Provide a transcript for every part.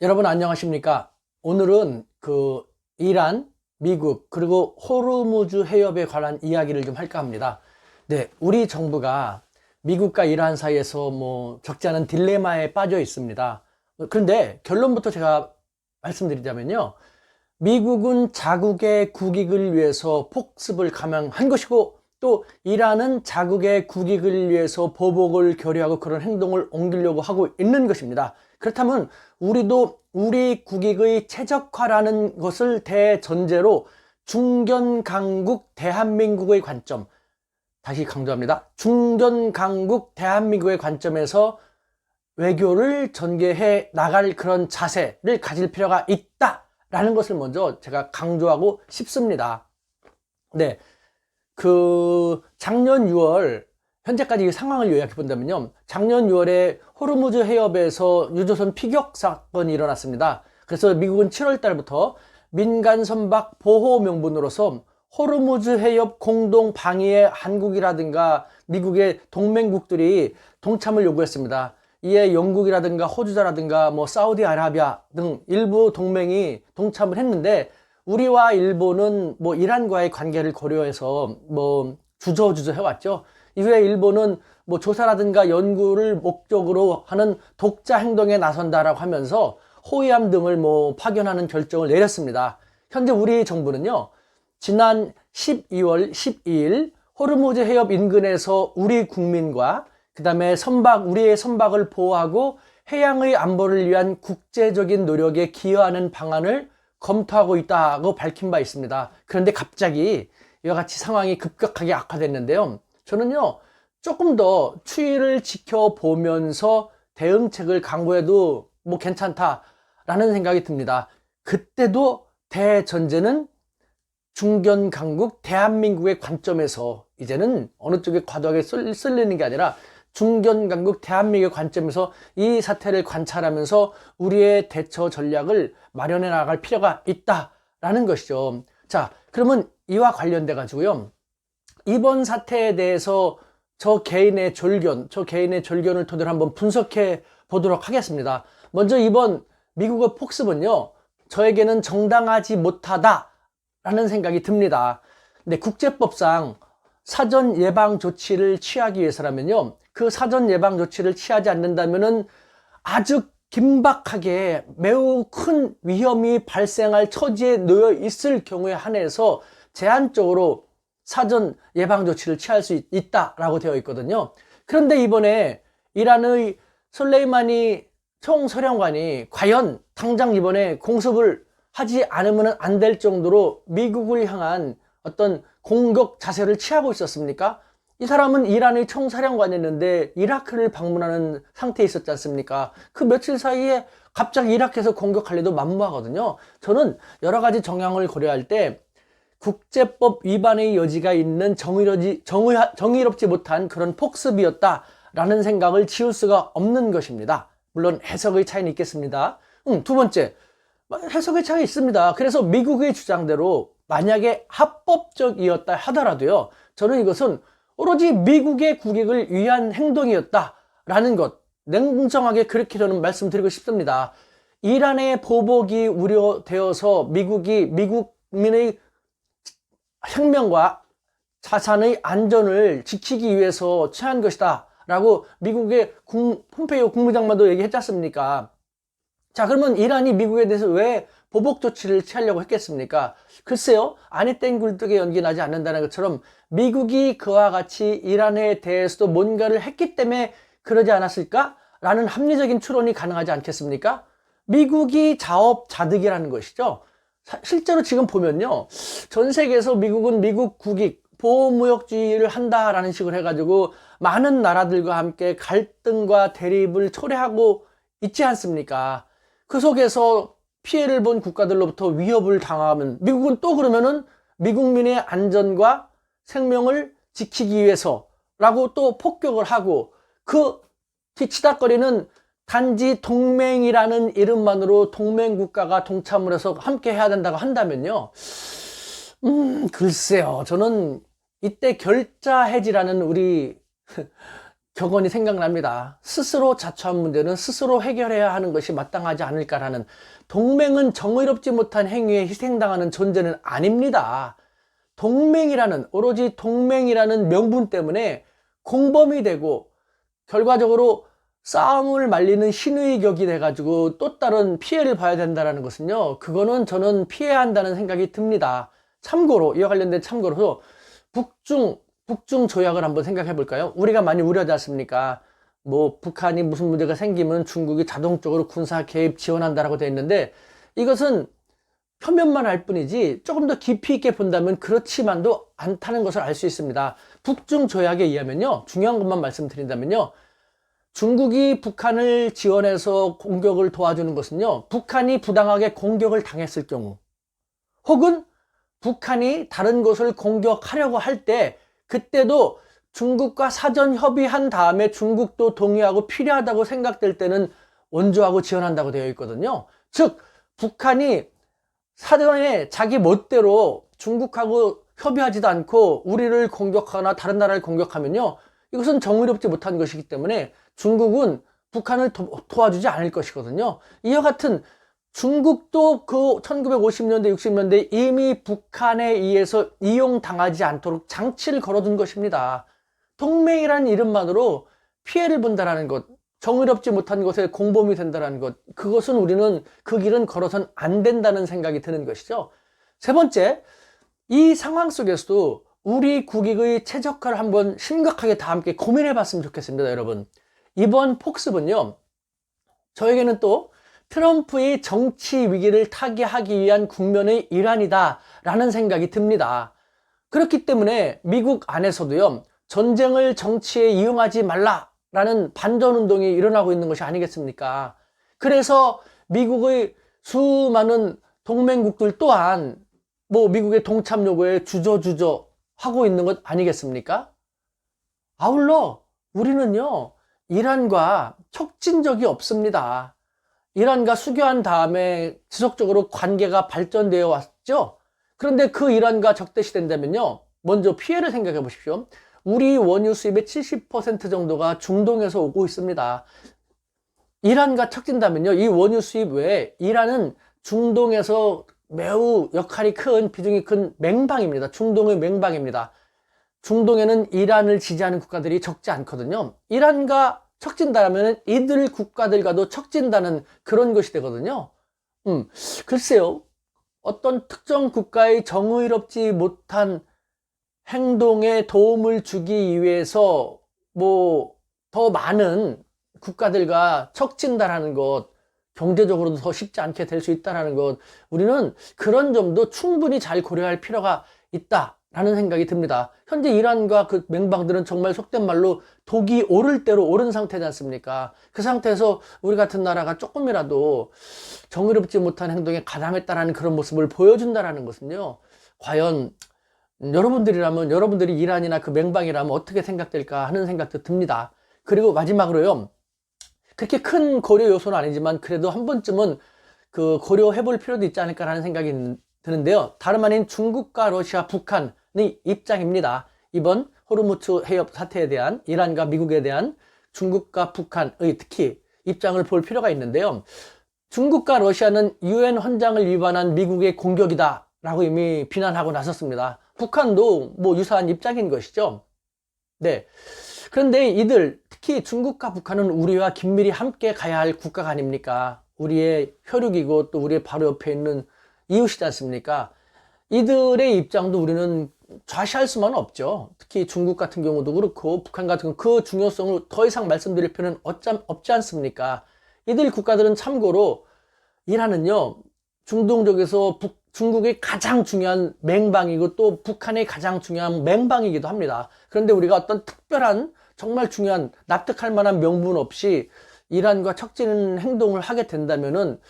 여러분 안녕하십니까? 오늘은 그 이란, 미국 그리고 호르무즈 해협에 관한 이야기를 좀 할까 합니다. 네, 우리 정부가 미국과 이란 사이에서 뭐 적지 않은 딜레마에 빠져 있습니다. 그런데 결론부터 제가 말씀드리자면요. 미국은 자국의 국익을 위해서 폭습을 감행한 것이고 또 이란은 자국의 국익을 위해서 보복을 결의하고 그런 행동을 옮기려고 하고 있는 것입니다. 그렇다면 우리도 우리 국익의 최적화라는 것을 대전제로 중견 강국 대한민국의 관점 다시 강조합니다. 중견 강국 대한민국의 관점에서 외교를 전개해 나갈 그런 자세를 가질 필요가 있다라는 것을 먼저 제가 강조하고 싶습니다. 네. 그 작년 6월 현재까지 상황을 요약해 본다면요. 작년 6월에 호르무즈 해협에서 유조선 피격 사건이 일어났습니다. 그래서 미국은 7월 달부터 민간 선박 보호 명분으로서 호르무즈 해협 공동 방위에 한국이라든가 미국의 동맹국들이 동참을 요구했습니다. 이에 영국이라든가 호주자라든가 뭐 사우디아라비아 등 일부 동맹이 동참을 했는데 우리와 일본은 뭐 이란과의 관계를 고려해서 뭐 주저주저 해왔죠. 이후에 일본은 뭐 조사라든가 연구를 목적으로 하는 독자 행동에 나선다라고 하면서 호위함 등을 뭐 파견하는 결정을 내렸습니다. 현재 우리 정부는요, 지난 12월 12일 호르무즈 해협 인근에서 우리 국민과 그 다음에 선박, 우리의 선박을 보호하고 해양의 안보를 위한 국제적인 노력에 기여하는 방안을 검토하고 있다고 밝힌 바 있습니다. 그런데 갑자기 이와 같이 상황이 급격하게 악화됐는데요. 저는요, 조금 더 추이를 지켜보면서 대응책을 강구해도 뭐 괜찮다라는 생각이 듭니다. 그때도 대전제는 중견 강국 대한민국의 관점에서 이제는 어느 쪽에 과도하게 쓸리는 게 아니라 중견 강국 대한민국의 관점에서 이 사태를 관찰하면서 우리의 대처 전략을 마련해 나갈 필요가 있다라는 것이죠. 자, 그러면 이와 관련돼 가지고요. 이번 사태에 대해서 저 개인의 졸견, 저 개인의 졸견을 토대로 한번 분석해 보도록 하겠습니다. 먼저 이번 미국의 폭습은요, 저에게는 정당하지 못하다라는 생각이 듭니다. 근데 국제법상 사전 예방 조치를 취하기 위해서라면요, 그 사전 예방 조치를 취하지 않는다면은 아주 긴박하게 매우 큰 위험이 발생할 처지에 놓여 있을 경우에 한해서 제한적으로 사전 예방 조치를 취할 수 있다라고 되어 있거든요. 그런데 이번에 이란의 솔레이마니 총소령관이 과연 당장 이번에 공습을 하지 않으면 안 될 정도로 미국을 향한 어떤 공격 자세를 취하고 있었습니까? 이 사람은 이란의 총사령관이었는데 이라크를 방문하는 상태에 있었지 않습니까? 그 며칠 사이에 갑자기 이라크에서 공격할래도 만무하거든요. 저는 여러 가지 정황을 고려할 때 국제법 위반의 여지가 있는 정의롭지, 정의, 정의롭지 못한 그런 폭습이었다라는 생각을 지울 수가 없는 것입니다. 물론 해석의 차이는 있겠습니다. 음, 두 번째, 해석의 차이 있습니다. 그래서 미국의 주장대로 만약에 합법적이었다 하더라도요, 저는 이것은 오로지 미국의 국익을 위한 행동이었다라는 것, 냉정하게 그렇게 저는 말씀드리고 싶습니다. 이란의 보복이 우려되어서 미국이 미국민의 혁명과 자산의 안전을 지키기 위해서 취한 것이다. 라고 미국의 국, 폼페이오 국무장관도 얘기했지 않습니까? 자, 그러면 이란이 미국에 대해서 왜 보복 조치를 취하려고 했겠습니까? 글쎄요, 안에 땡 굴뚝에 연기 나지 않는다는 것처럼 미국이 그와 같이 이란에 대해서도 뭔가를 했기 때문에 그러지 않았을까? 라는 합리적인 추론이 가능하지 않겠습니까? 미국이 자업자득이라는 것이죠. 실제로 지금 보면요. 전 세계에서 미국은 미국 국익, 보호무역주의를 한다라는 식으로 해가지고 많은 나라들과 함께 갈등과 대립을 초래하고 있지 않습니까? 그 속에서 피해를 본 국가들로부터 위협을 당하면 미국은 또 그러면은 미국민의 안전과 생명을 지키기 위해서라고 또 폭격을 하고 그 뒤치다거리는 단지 동맹이라는 이름만으로 동맹 국가가 동참을 해서 함께 해야 된다고 한다면요. 음, 글쎄요. 저는 이때 결자 해지라는 우리 격언이 생각납니다. 스스로 자초한 문제는 스스로 해결해야 하는 것이 마땅하지 않을까라는 동맹은 정의롭지 못한 행위에 희생당하는 존재는 아닙니다. 동맹이라는 오로지 동맹이라는 명분 때문에 공범이 되고 결과적으로 싸움을 말리는 신의 격이 돼가지고 또 다른 피해를 봐야 된다는 것은요 그거는 저는 피해야 한다는 생각이 듭니다 참고로 이와 관련된 참고로 북중 북중 조약을 한번 생각해 볼까요 우리가 많이 우려하지 않습니까 뭐 북한이 무슨 문제가 생기면 중국이 자동적으로 군사 개입 지원한다라고 되어 있는데 이것은 표면만 알 뿐이지 조금 더 깊이 있게 본다면 그렇지만도 않다는 것을 알 수 있습니다. 북중 조약에 의하면요. 중요한 것만 말씀드린다면요. 중국이 북한을 지원해서 공격을 도와주는 것은요. 북한이 부당하게 공격을 당했을 경우 혹은 북한이 다른 곳을 공격하려고 할때 그때도 중국과 사전 협의한 다음에 중국도 동의하고 필요하다고 생각될 때는 원조하고 지원한다고 되어 있거든요. 즉 북한이 사전에 자기 멋대로 중국하고 협의하지도 않고 우리를 공격하거나 다른 나라를 공격하면요. 이것은 정의롭지 못한 것이기 때문에 중국은 북한을 도, 와주지 않을 것이거든요. 이와 같은 중국도 그 1950년대, 60년대 이미 북한에 의해서 이용당하지 않도록 장치를 걸어둔 것입니다. 동맹이라는 이름만으로 피해를 본다는 것, 정의롭지 못한 것에 공범이 된다는 것, 그것은 우리는 그 길은 걸어선 안 된다는 생각이 드는 것이죠. 세 번째, 이 상황 속에서도 우리 국익의 최적화를 한번 심각하게 다 함께 고민해 봤으면 좋겠습니다, 여러분. 이번 폭습은요, 저에게는 또 트럼프의 정치 위기를 타개하기 위한 국면의 일환이다 라는 생각이 듭니다. 그렇기 때문에 미국 안에서도요, 전쟁을 정치에 이용하지 말라 라는 반전 운동이 일어나고 있는 것이 아니겠습니까? 그래서 미국의 수많은 동맹국들 또한 뭐 미국의 동참 요구에 주저주저 하고 있는 것 아니겠습니까? 아울러 우리는요, 이란과 척진 적이 없습니다. 이란과 수교한 다음에 지속적으로 관계가 발전되어 왔죠? 그런데 그 이란과 적대시 된다면요, 먼저 피해를 생각해 보십시오. 우리 원유 수입의 70% 정도가 중동에서 오고 있습니다. 이란과 척진다면요, 이 원유 수입 외에 이란은 중동에서 매우 역할이 큰, 비중이 큰 맹방입니다. 중동의 맹방입니다. 중동에는 이란을 지지하는 국가들이 적지 않거든요. 이란과 척진다면 이들 국가들과도 척진다는 그런 것이 되거든요. 음, 글쎄요. 어떤 특정 국가의 정의롭지 못한 행동에 도움을 주기 위해서 뭐 더 많은 국가들과 척진다라는 것, 경제적으로도 더 쉽지 않게 될 수 있다는 것, 우리는 그런 점도 충분히 잘 고려할 필요가 있다 라는 생각이 듭니다. 현재 이란과 그 맹방들은 정말 속된 말로 독이 오를 대로 오른 상태지 않습니까? 그 상태에서 우리 같은 나라가 조금이라도 정의롭지 못한 행동에 가담했다라는 그런 모습을 보여준다라는 것은요, 과연 여러분들이라면 여러분들이 이란이나 그 맹방이라면 어떻게 생각될까 하는 생각도 듭니다. 그리고 마지막으로요. 그렇게 큰 고려 요소는 아니지만 그래도 한 번쯤은 그 고려해 볼 필요도 있지 않을까라는 생각이 드는데요. 다름 아닌 중국과 러시아, 북한의 입장입니다. 이번 호르무츠 해협 사태에 대한 이란과 미국에 대한 중국과 북한의 특히 입장을 볼 필요가 있는데요. 중국과 러시아는 유엔 헌장을 위반한 미국의 공격이다 라고 이미 비난하고 나섰습니다. 북한도 뭐 유사한 입장인 것이죠. 네. 그런데 이들, 특히 중국과 북한은 우리와 긴밀히 함께 가야 할 국가가 아닙니까? 우리의 혈육이고 또 우리의 바로 옆에 있는 이웃이지 않습니까? 이들의 입장도 우리는 좌시할 수만은 없죠. 특히 중국 같은 경우도 그렇고 북한 같은 그 중요성을 더 이상 말씀드릴 필요는 없지 않습니까? 이들 국가들은 참고로 이란은요 중동 쪽에서 북, 중국의 가장 중요한 맹방이고 또 북한의 가장 중요한 맹방이기도 합니다. 그런데 우리가 어떤 특별한 정말 중요한 납득할 만한 명분 없이 이란과 척지는 행동을 하게 된다면은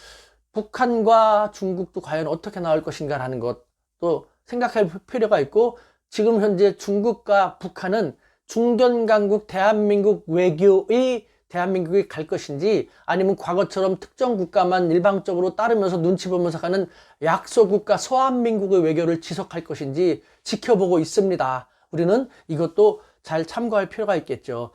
북한과 중국도 과연 어떻게 나올 것인가라는 것 도 생각할 필요가 있고 지금 현재 중국과 북한은 중견 강국 대한민국 외교의 대한민국이 갈 것인지 아니면 과거처럼 특정 국가만 일방적으로 따르면서 눈치 보면서 가는 약소국가 소한민국의 외교를 지속할 것인지 지켜보고 있습니다. 우리는 이것도 잘 참고할 필요가 있겠죠.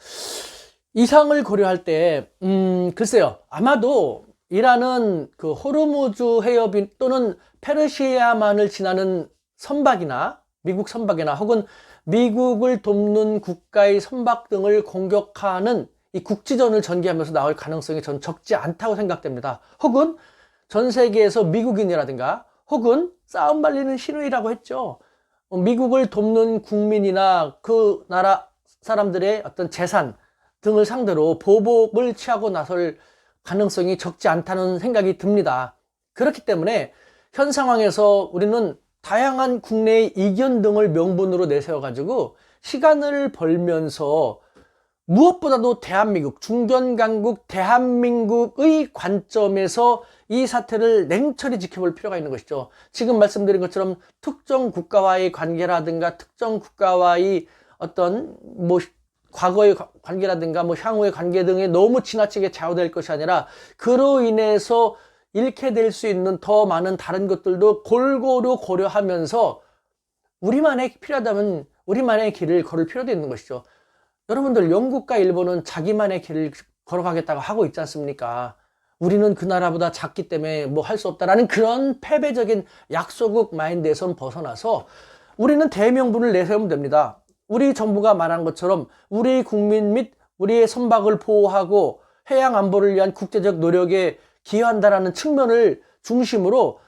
이상을 고려할 때, 음, 글쎄요. 아마도 이란은 그 호르무즈 해협인 또는 페르시아만을 지나는 선박이나 미국 선박이나 혹은 미국을 돕는 국가의 선박 등을 공격하는 이 국지전을 전개하면서 나올 가능성이 전 적지 않다고 생각됩니다. 혹은 전 세계에서 미국인이라든가 혹은 싸움 말리는 신우이라고 했죠. 어, 미국을 돕는 국민이나 그 나라 사람들의 어떤 재산 등을 상대로 보복을 취하고 나설 가능성이 적지 않다는 생각이 듭니다. 그렇기 때문에 현 상황에서 우리는 다양한 국내의 이견 등을 명분으로 내세워 가지고 시간을 벌면서 무엇보다도 대한민국, 중견 강국 대한민국의 관점에서 이 사태를 냉철히 지켜볼 필요가 있는 것이죠. 지금 말씀드린 것처럼 특정 국가와의 관계라든가 특정 국가와의 어떤 뭐 과거의 과- 관계라든가 뭐 향후의 관계 등에 너무 지나치게 좌우될 것이 아니라 그로 인해서 잃게 될 수 있는 더 많은 다른 것들도 골고루 고려하면서 우리만의 필요하다면 우리만의 길을 걸을 필요도 있는 것이죠. 여러분들 영국과 일본은 자기만의 길을 걸어가겠다고 하고 있지 않습니까? 우리는 그 나라보다 작기 때문에 뭐 할 수 없다라는 그런 패배적인 약소국 마인드에선 벗어나서 우리는 대명분을 내세우면 됩니다. 우리 정부가 말한 것처럼 우리 국민 및 우리의 선박을 보호하고 해양 안보를 위한 국제적 노력에 기여한다라는 측면을 중심으로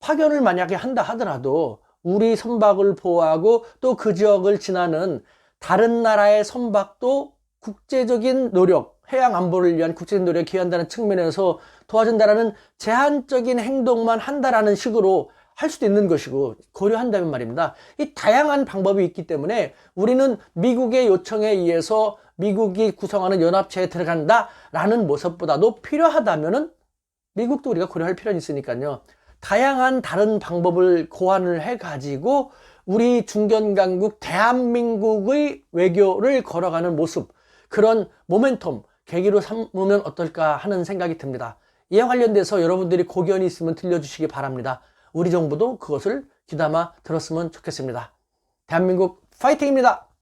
파견을 만약에 한다 하더라도 우리 선박을 보호하고 또 그 지역을 지나는 다른 나라의 선박도 국제적인 노력, 해양 안보를 위한 국제적인 노력에 기여한다는 측면에서 도와준다라는 제한적인 행동만 한다라는 식으로 할 수도 있는 것이고 고려한다면 말입니다. 이 다양한 방법이 있기 때문에 우리는 미국의 요청에 의해서 미국이 구성하는 연합체에 들어간다라는 모습보다도 필요하다면은 미국도 우리가 고려할 필요는 있으니까요. 다양한 다른 방법을 고안을 해 가지고 우리 중견 강국 대한민국의 외교를 걸어가는 모습, 그런 모멘텀, 계기로 삼으면 어떨까 하는 생각이 듭니다. 이와 관련돼서 여러분들이 고견이 있으면 들려주시기 바랍니다. 우리 정부도 그것을 귀담아 들었으면 좋겠습니다. 대한민국 파이팅입니다.